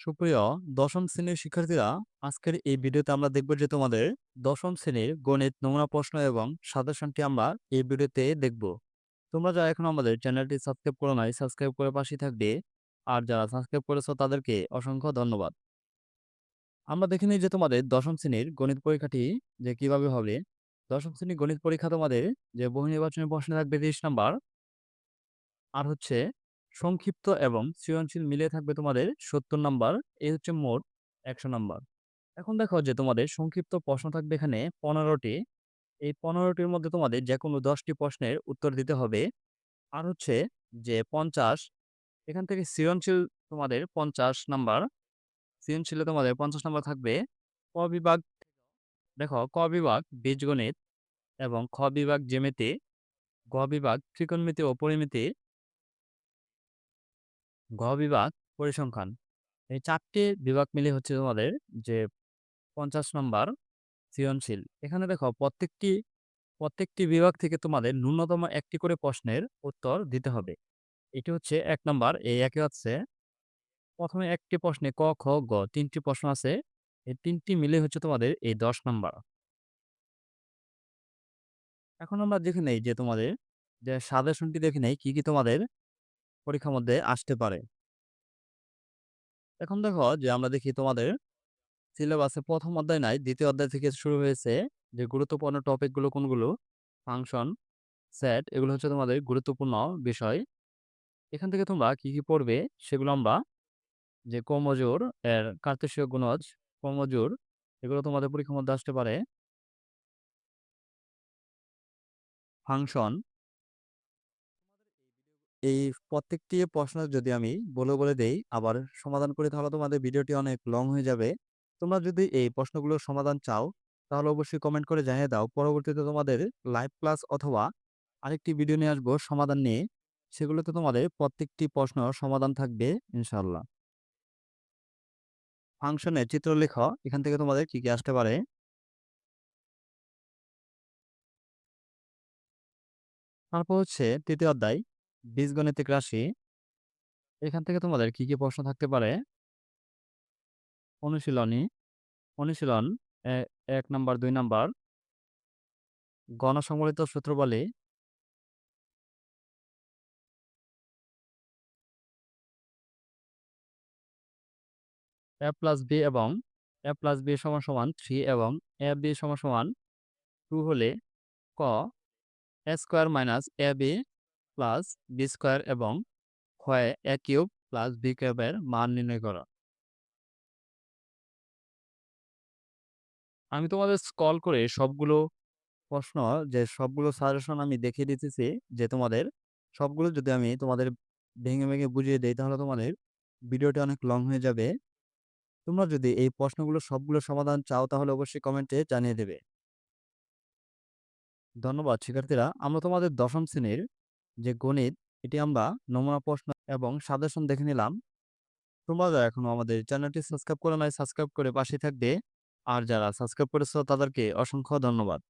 সুপ্রিয় দশম শ্রেণির শিক্ষার্থীরা, আজকের এই ভিডিওতে আমরা দেখব যে তোমাদের দশম শ্রেণির গণিত নমুনা প্রশ্ন এবং সাজেশনটি আমরা এই ভিডিওতে দেখব। তোমরা যারা এখন আমাদের চ্যানেলটি সাবস্ক্রাইব করো নাই, সাবস্ক্রাইব করে পাশে থাকবে। আর যারা সাবস্ক্রাইব করেছ, তাদেরকে অসংখ্য ধন্যবাদ। আমরা দেখে নিই যে তোমাদের দশম শ্রেণির গণিত পরীক্ষাটি যে কীভাবে হবে। দশম শ্রেণির গণিত পরীক্ষা তোমাদের যে বহু নির্বাচনী প্রশ্ন থাকবে তিরিশ নাম্বার। আর হচ্ছে সংক্ষিপ্ত এবং সৃজনশীল মিলে থাকবে তোমাদের সত্তর নাম্বার। এই হচ্ছে মোট একশো নাম্বার। এখন দেখো যে তোমাদের সংক্ষিপ্ত প্রশ্ন থাকবে এখানে পনেরোটি। এই পনেরোটির মধ্যে তোমাদের যে কোনো দশটি প্রশ্নের উত্তর দিতে হবে। আর হচ্ছে যে পঞ্চাশ, এখান থেকে সৃজনশীল তোমাদের পঞ্চাশ নাম্বার। সৃজনশীলে তোমাদের পঞ্চাশ নাম্বার থাকবে ক বিভাগ। দেখো ক বিভাগ বীজগণিত এবং খ বিভাগ জ্যামিতি, গ বিভাগ ত্রিকোণমিতি ও পরিমিতি। ঘ বিভাগ পরিসংখ্যান। এই চারটি বিভাগ মিলে হচ্ছে তোমাদের যে পঞ্চাশ নম্বর সৃজনশীল। এখানে দেখো প্রত্যেকটি প্রত্যেকটি বিভাগ থেকে তোমাদের ন্যূনতম একটি করে প্রশ্নের উত্তর দিতে হবে। এটি হচ্ছে এক নম্বর, এই একে হচ্ছে। প্রথমে একটি প্রশ্নে ক, খ, গ তিনটি প্রশ্ন আছে। এই তিনটি মিলে হচ্ছে তোমাদের এই দশ নম্বর। এখন আমরা দেখে নেই যে তোমাদের যে সাজেশনটি দেখে নেই, কি কি তোমাদের পরীক্ষার মধ্যে আসতে পারে। এখন দেখো যে আমরা দেখি তোমাদের সিলেবাসে প্রথম অধ্যায় নাই, দ্বিতীয় অধ্যায় থেকে শুরু হয়েছে যে গুরুত্বপূর্ণ টপিকগুলো কোনগুলো? ফাংশন সেট এগুলো হচ্ছে তোমাদের গুরুত্বপূর্ণ বিষয়। এখান থেকে তোমরা কি কি পড়বে সেগুলো আমরা যে কমজোর এর কার্তেশীয় গুণজ কমজোর এগুলো তোমাদের পরীক্ষার মধ্যে আসতে পারে। ফাংশন এই প্রত্যেকটি প্রশ্ন যদি আমি বলে বলে দেই, আবার সমাধান করি, তাহলে তোমাদের ভিডিওটি অনেক লং হয়ে যাবে। তোমরা যদি এই প্রশ্নগুলোর সমাধান চাও, তাহলে অবশ্যই কমেন্ট করে জানিয়ে দাও। পরবর্তীতে তোমাদের লাইভ ক্লাস অথবা আরেকটি ভিডিও নিয়ে আসব সমাধান নিয়ে। সেগুলোতে তোমাদের প্রত্যেকটি প্রশ্ন সমাধান থাকবে ইনশাল্লাহ ফাংশনের চিত্র লেখ। এখান থেকে তোমাদের কি কি আসতে পারে? তারপর হচ্ছে তৃতীয় অধ্যায়। বীজগণিতিক রাশি, এখান থেকে তোমাদের কি কি প্রশ্ন থাকতে পারে? অনুশীলনী, অনুশীলন এক নাম্বার, দুই নাম্বার। গণসংবলিত সূত্র বলে এ প্লাস বি এবং এ প্লাস বি সমান সমান থ্রি এবং এ বি সমান সমান টু হলে ক, A square minus A B plus B square এবং ক্ষয় এ কিউব প্লাস বি কিউবের মান নির্ণয় করা। আমি তোমাদের স্কল করে সবগুলো প্রশ্ন, যে সবগুলো সাজেশন আমি দেখিয়ে দিতেছি, যে তোমাদের সবগুলো যদি আমি তোমাদের ভেঙে ভেঙে বুঝিয়ে দেই, তাহলে তোমাদের ভিডিওটি অনেক লং হয়ে যাবে। তোমরা যদি এই প্রশ্নগুলো সবগুলো সমাধান চাও, তাহলে অবশ্যই কমেন্টে জানিয়ে দেবে। ধন্যবাদ শিক্ষার্থীরা। আমরা তোমাদের দশম শ্রেণির যে গণিত, এটি আমরা নমুনা প্রশ্ন এবং সাজেশন দেখে নিলাম। তোমরা যারা এখনও আমাদের চ্যানেলটি সাবস্ক্রাইব করে নাই, সাবস্ক্রাইব করে পাশে থাকবে। আর যারা সাবস্ক্রাইব করেছ তাদেরকে অসংখ্য ধন্যবাদ।